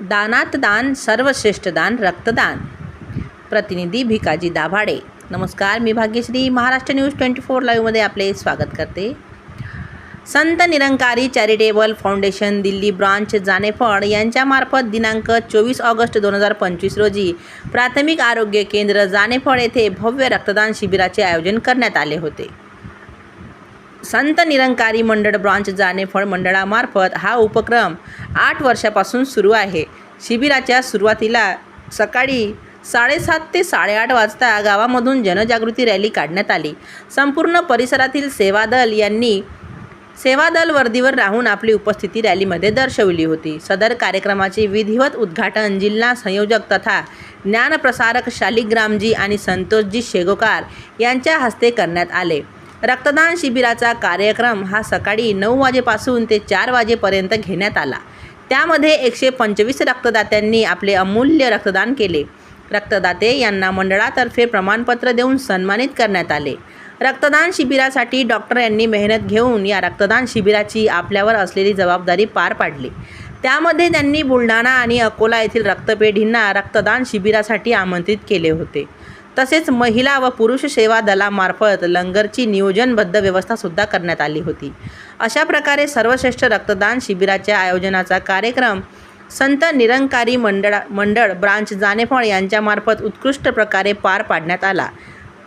दानात दान सर्वश्रेष्ठ दान रक्तदान. प्रतिनिधी भिकाजी दाभाडे. नमस्कार मी Bhagyashree. Maharashtra news twenty four लाईव्हमध्ये आपले स्वागत करते. Sant Nirankari charitable foundation Delhi branch Janephal यांच्यामार्फत दिनांक चोवीस ऑगस्ट दोन हजार पंचवीस रोजी प्राथमिक आरोग्य केंद्र जानेफळ येथे भव्य रक्तदान शिबिराचे आयोजन करण्यात आले होते. संत निरंकारी मंडळ ब्रांच जाणेफळ मंडळामार्फत हा उपक्रम आठ वर्षापासून सुरू आहे. शिबिराच्या सुरुवातीला सकाळी साडेसात ते साडेआठ वाजता गावामधून जनजागृती रॅली काढण्यात आली. संपूर्ण परिसरातील सेवादल यांनी सेवादल वर्दीवर राहून आपली उपस्थिती रॅलीमध्ये दर्शवली होती. सदर कार्यक्रमाचे विधिवत उद्घाटन जिल्हा संयोजक तथा ज्ञानप्रसारक शालिग्रामजी आणि संतोषजी शेगोकार यांच्या हस्ते करण्यात आले. रक्तदान शिबिराचा कार्यक्रम हा सकाळी नऊ वाजेपासून ते चार वाजेपर्यंत घेण्यात आला. त्यामध्ये एकशे पंचवीस रक्तदात्यांनी आपले अमूल्य रक्तदान केले. रक्तदाते यांना मंडळातर्फे प्रमाणपत्र देऊन सन्मानित करण्यात आले. रक्तदान शिबिरासाठी डॉक्टर यांनी मेहनत घेऊन या रक्तदान शिबिराची आपल्यावर असलेली जबाबदारी पार पाडली. त्यामध्ये त्यांनी बुलढाणा आणि अकोला येथील रक्तपेढींना रक्तदान शिबिरासाठी आमंत्रित केले होते. तसेच महिला व पुरुष सेवा दलामार्फत लंगरची नियोजनबद्ध व्यवस्थासुद्धा करण्यात आली होती. अशा प्रकारे सर्वश्रेष्ठ रक्तदान शिबिराच्या आयोजनाचा कार्यक्रम संत निरंकारी मंडळा मंडळ ब्रांच जानेफळ यांच्यामार्फत उत्कृष्ट प्रकारे पार पाडण्यात आला.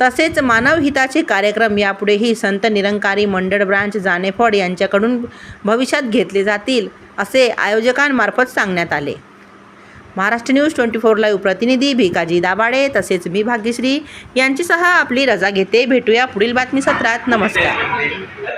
तसेच मानवहिताचे कार्यक्रम यापुढेही संत निरंकारी मंडळ ब्रांच जानेफळ यांच्याकडून भविष्यात घेतले जातील असे आयोजकांमार्फत सांगण्यात आले. Maharashtra news twenty four live प्रतिनिधी भिकाजी दाभाडे तसेच मी भाग्यश्री यांच्यासह आपली रजा घेते. भेटूया पुढील बातमी सत्रात. नमस्कार.